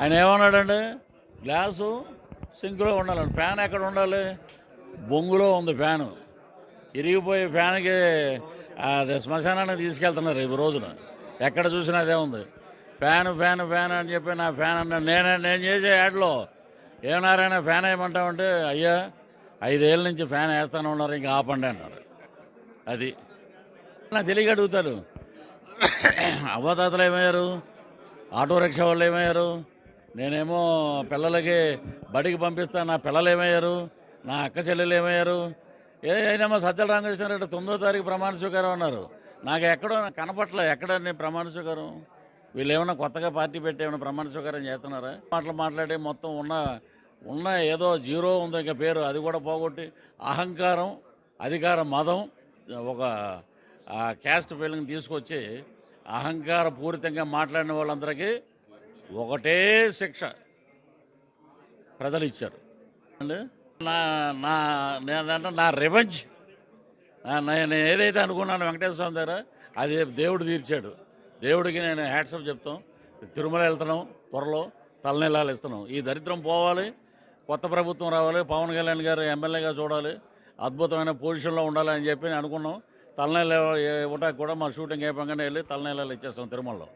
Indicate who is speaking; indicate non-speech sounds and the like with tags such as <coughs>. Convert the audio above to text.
Speaker 1: ఆయన ఏమన్నాడండి గ్లాసు సింక్లో ఉండాలండి ఫ్యాన్ ఎక్కడ ఉండాలి? బొంగులో ఉంది ఫ్యాను. ఇరిగిపోయి ఫ్యాన్కి అది శ్మశానానికి తీసుకెళ్తున్నారు ఈ రోజున. ఎక్కడ చూసినా అదే ఉంది. ఫ్యాన్ ఫ్యాన్ ఫ్యాన్ అని చెప్పి నా ఫ్యాన్ అన్నా నేను నేను చేసే యాడ్లో ఏమన్నారైనా ఫ్యాన్ వేయమంటామంటే అయ్యా ఐదేళ్ళ నుంచి ఫ్యాన్ వేస్తానే ఉన్నారు ఇంకా ఆపండి అన్నారు. అది. నాకు తెలియక అడుగుతారు. <coughs> అవ్వతాతలు ఏమయ్యారు? ఆటో రిక్షా వాళ్ళు ఏమయ్యారు? నేనేమో పిల్లలకి బడికి పంపిస్తా నా పిల్లలు ఏమయ్యారు? నా అక్క చెల్లెలు ఏమయ్యారు? ఏ అయినామో సజ్జల రామకృష్ణారెడ్డి తొమ్మిదో తారీఖు ప్రమాణ స్వీకారం అన్నారు. నాకు ఎక్కడో కనపట్లే ఎక్కడ నేను ప్రమాణ స్వీకారం? వీళ్ళు ఏమైనా కొత్తగా పార్టీ పెట్టి ఏమైనా ప్రమాణ స్వీకారం చేస్తున్నారా? మాటలు మాట్లాడి మొత్తం ఉన్న ఉన్న ఏదో జీరో ఉంది ఇంకా పేరు అది కూడా పోగొట్టి అహంకారం అధికార మదం ఒక క్యాస్ట్ ఫీలింగ్ తీసుకొచ్చి అహంకార పూరితంగా మాట్లాడిన వాళ్ళందరికీ ఒకటే శిక్ష ప్రజలు ఇచ్చారు అండి నా నా నేనంటే నా రివెంజ్. నేను ఏదైతే అనుకున్నాను వెంకటేశ్వర స్వామి దగ్గర అది దేవుడు తీర్చాడు. దేవుడికి నేను హ్యాట్సప్ చెప్తాం. తిరుమల వెళ్తున్నాం త్వరలో తలనీలాలు ఇస్తున్నాం. ఈ దరిద్రం పోవాలి కొత్త ప్రభుత్వం రావాలి పవన్ కళ్యాణ్ గారు ఎమ్మెల్యేగా చూడాలి అద్భుతమైన పొజిషన్లో ఉండాలి అని చెప్పి నేను అనుకున్నాం. తలనీల ఇవ్వటానికి కూడా మా షూటింగ్ అయిపోగానే వెళ్ళి తలనీలాలు ఇచ్చేస్తాం తిరుమలలో.